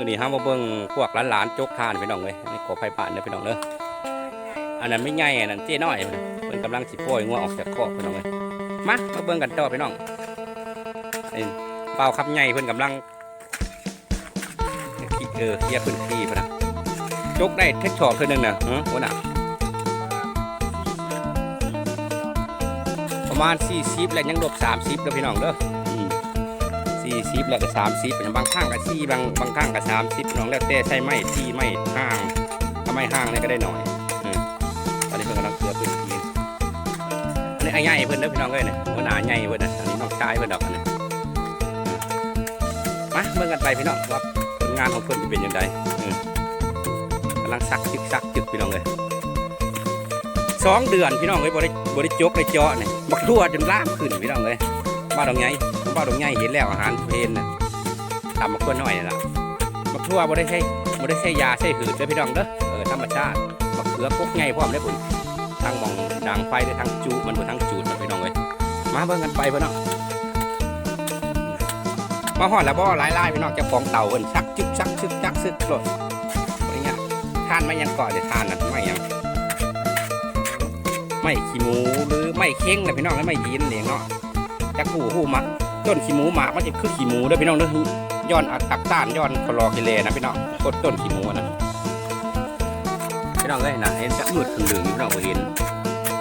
มื้อนี้ห้ามมาเบิ่งพวกหลานๆจกทานพี่น้องเลยในขอไฟป่านเด้อพี่น้องเด้ออันนั้นไม่ใหญ่อันนั้นเจ้น้อยเพิ่นกำลังสิปล่อยงัวออกจากคอกพี่น้องเลยมามาเบิ่งกันต่อพี่น้องเป่าขับใหญ่เพิ่นกำลังเออเคลียร์พื้นที่พุ่นน่ะจกได้เทคชอบเท่านึงน่ะฮะโอ้น่ะประมาณ40แล้วยังลบ30เด้อพี่น้องเด้อ สี่สิบแล้วก็สามสิบบางข้างก็สี่บางบางข้างก็สามสิบน้องแล้วแต่ใช่ไหมที่ไม่ห้างถ้าไม่ห้างเนี่ยก็ได้หน่อยอืมตอนนี้เพิ่นกำลังเคลือบพื้นที่อันนี้ไอ้ใหญ่เพิ่นเด้อพี่น้องเอ้ยเนี่ยหัวหน้าใหญ่เพิ่นนะอันนี้น้องชายเพิ่นดอกอันนี้มาเบิ่งกันไปพี่น้องว่าผลงานของเพิ่นจะเป็นยังไงอืมกำลังซักจึกซักจึกพี่น้องเลยสองเดือนพี่น้องเอ้ยบ่ได้บ่ได้จกได้เจาะเนี่ยบักทั่วจนล่ามขึ้นพี่น้องเลย บ้าดอกไงผมว่าตรงไงยเห็นแล้วอาหารเพลนน่ะตำมาคนหน่อยน่ะล่ะมะทั่วบ่ได้ใช้บ่ได้ใช้ยาใช้หืดเด้อพี่น้องเด้อเออธรรมชาติมะเขือกกไงพร้อมได้อพุ่นทางมองดังไฟหรือทางจูมันบ่ทางจูดนพี่น้องเอ้ยมาเบิ่งกันไปเพิ่นเนาะมาฮอดแล้วบ่หลายๆพี่น้องเจ้าของเต่าเพิ่นซักจึกซักซึกจักซึกโลดบ่ได้ยทานมายังก่อนเดี๋ยวทานน่ะไม่ยังไม่ขี้หมูหรือไม่เค็งนะพี่น้องแล้วไม่ยีนเองเนาะ จักหูหูมักต้นขี้หมูหมากมันจะคือขี้หมูด้อพี่น้องเด้อย้อนอักตักต้านย้อนคลอกิเลนะพี่น้องต้นต้นขี้หมูนะพี่น้องเลยนะเห็นจะมืดถึงเหลืองพี่น้องเห็น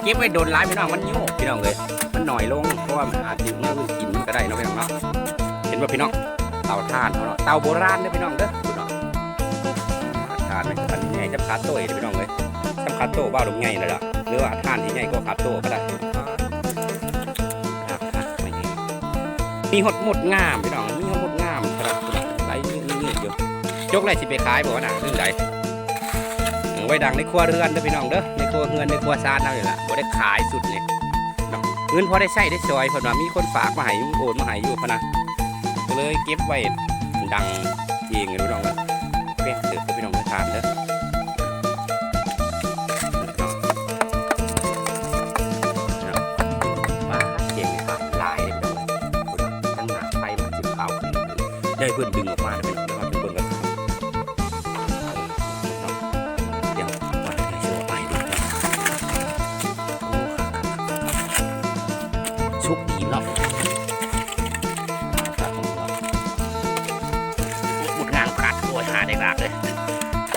เก็บไว้โดนร้ายพี่น้องมันโยกพี่น้องเลยมันหน่อยลงเพราะว่ามันอาจจะเมื่อกินก็ได้นะพี่น้องเนาะเห็นว่าพี่น้องเตาถ่านเนาะเตาโบราณเด้อพี่น้องเด้อพี่น้องถ่านไม่อันใหญ่จะขาโต้ยเด้อพี่น้องเลยทำขาโต้บ้าลงใหญ่เลยล่ะหรือว่าถ่านที่ใหญ่ก็ขาโต้ก็ได้ มีหดหมดงามพี่น้องมีหดหมดงามครับไหลเงี้ยๆอยู่ยกไรสิไปขายบอกว่าน่ะเรื่องใดไว้ดังในครัวเรือนเด้อพี่น้องเด้อในครัวเรือนในครัวซานนั่นนี่ละบ่ได้ขายสุดนี่เนาะเงินพอได้ใช้ได้ซอยเพิ่นว่ามีคนฝากมาให้ยู่โอนมาให้อยู่พะนะเลยเก็บไว้ดังเองพี่น้องเด้อแป้งเด้อพี่น้องเด้อทานเด้อ เพื่อนดึงออกมาเลยนะครับทุกคนกันเดี๋ยวมาให้โชว์ไปดูชุกดีเนาะหมดงานขาดโวยหาได้หลากเลย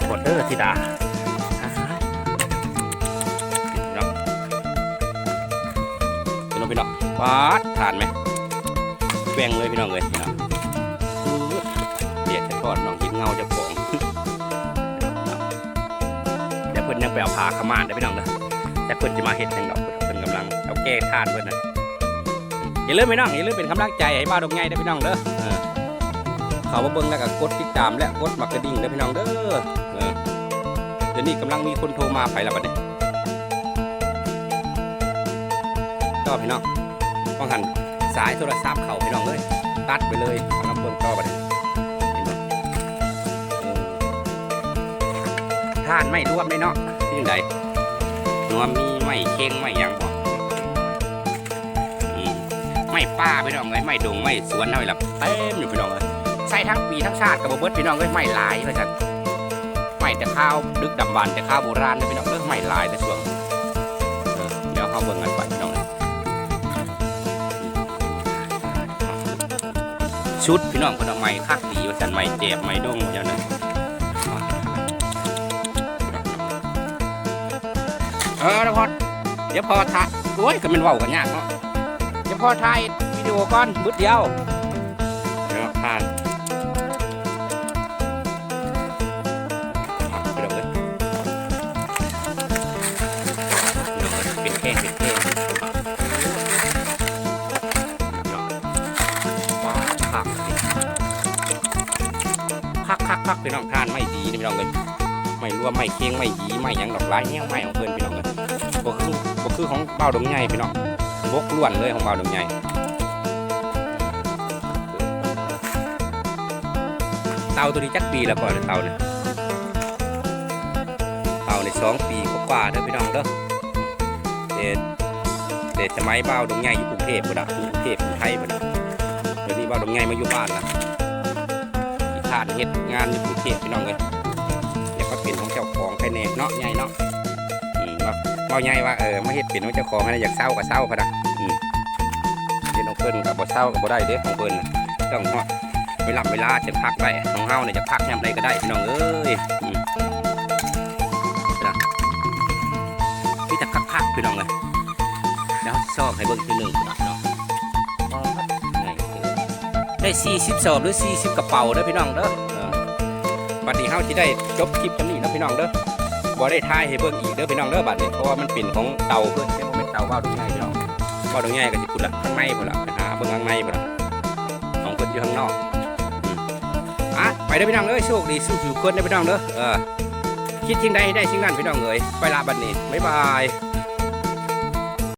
กดเด้อธิดาเนาะพี่น้องพี่น้องปาดทานไหมแบ่งเลยพี่น้องเลยพี่น้อง อดน้องกินเงาเจะของเดี๋ยวเพิ่นยังไปเอาผาขมานได้พี่น้องเด้อแต่เพิ่นจะมาเฮ็ดหยังดอกเพิ่นกำลังเอาแก้ทานเพิ่นน่ะอย่าลืมพี่น้องอย่าลืมเป็นกำลังใจให้บ้าดงใหญ่เด้อพี่น้องเด้อเขามาเบิ่งแล้วก็กดติดตามและกดมักระดิ่งเด้อพี่น้องเด้อเดี๋ยวนี้กำลังมีคนโทรมาไปแล้วบัดนี้ก็พี่น้องต้องหันสายโทรศัพท์เขาพี่น้องเลย ตัดไปเลยกำลังเบิ่งต่อไป ท่านไม่รวมเลยเนาะที่ไหนนวมมีไม่เค็งไม่ยังบ่อืมไม่ป้าพี่น้องเลยไม่ดงไม่สวนเท่าไหร่ละเต็มอยู่พี่น้องเลยใส่ทั้งปีทั้งชาติกับบเบิดพี่น้องเลยไม่หลายว่าจันไม่แต่ข้าวดึกดำบรรแต่ข้าวโบราณนะพี่น้องเลยไม่หลายแต่ช่วงเดี๋ยวเขาเบิ่งกันไปพี่น้องชุดพี่น้องคนเอาไม้คักดีว่าสันไม้เจ็บไม้ดงเจ้านั้น เออแล้วพอเดี๋ยวพอถ่ายโอ้ยก็มันเว้ากันยากเนาะเดี๋ยวพอถ่ายวิดีโอก่อนบึดเดียวเดี๋ยวผ่านอะพี่น้องเอ้ยพี่น้องเอ้ยเป็นแค่เป็นแค่ว้าวคักสิคักคักคักพี่น้องทานไม่ดีนี่พี่น้องเลยไม่รวมไม่เคียงไม่หีไม่หยังดอกไม้แห้วไม่ของเพิ่นพี่น้ บ่คือบ่คือของเบาดงใหญ่พี่น้องบกล้วนเลยของเบาดงใหญ่เต่าตัวนี้จักปีแล้วก่อนเต่าเนี่ยเต่าในสองปีกว่าเด้อพี่น้องเด้อเด็ดเด็ดสมัยเบาดงใหญ่อยู่กรุงเทพพุ่นน่ะอยู่กรุงเทพอยู่ไทยพุ่นน่ะเดี๋ยวนี้เบาดงใหญ่มาอยู่บ้านละอีกข้างานเฮ็ดงานอยู่กรุงเทพพี่น้องเลยอยากมาเป็นของเจ้าของใครแน่เนาะใหญ่เนาะ อืมว่าว่าใหญ่ว่าเออมาเฮ็ดเป็นของเจ้าของให้อยากเศร้าก็เศร้าพะนะอืมเฮ็ดของเพิ่นกับบ่เศร้ากับบ่ได้เด้ของเพิ่นต้องฮอดเวลาเวลาจะพักได้ของเฮาเนี่ยจะพักยามใดก็ได้พี่น้องเอ้ยอืมนะพี่จะพักๆพี่น้องเลยแล้วซอกให้เบิ่งทีหนึงเนาะเนาะไงเออได้ 40สอบหรือ 40 กระเป๋าเด้อพี่น้องเด้อบัดนี้เฮาสิได้จบคลิปจังนี้นะพี่น้องเด้อ บ่ได้ท่ายให้เบิ่งอีกเด้อพี่น้องเด้อบัดนี้เพราะว่ามันเป็นของเตาเพื่อนแต่บ่เป็นเตาว่าวดอกใหญ่พี่น้องว่าวดอกใหญ่ก็สิพุ่นละข้างในพุ่นละไปหาเบิ่งข้างในพุ่นละของเพิ่นอยู่ข้างนอกอะไปเด้อพี่น้องเด้อโชคดีสู้สู่คนเด้อพี่น้องเด้อเออคิดทิ้งใดให้ได้ทิ้งนั้นพี่น้องเอ๋ยไปละบัดนี้บ๊ายบาย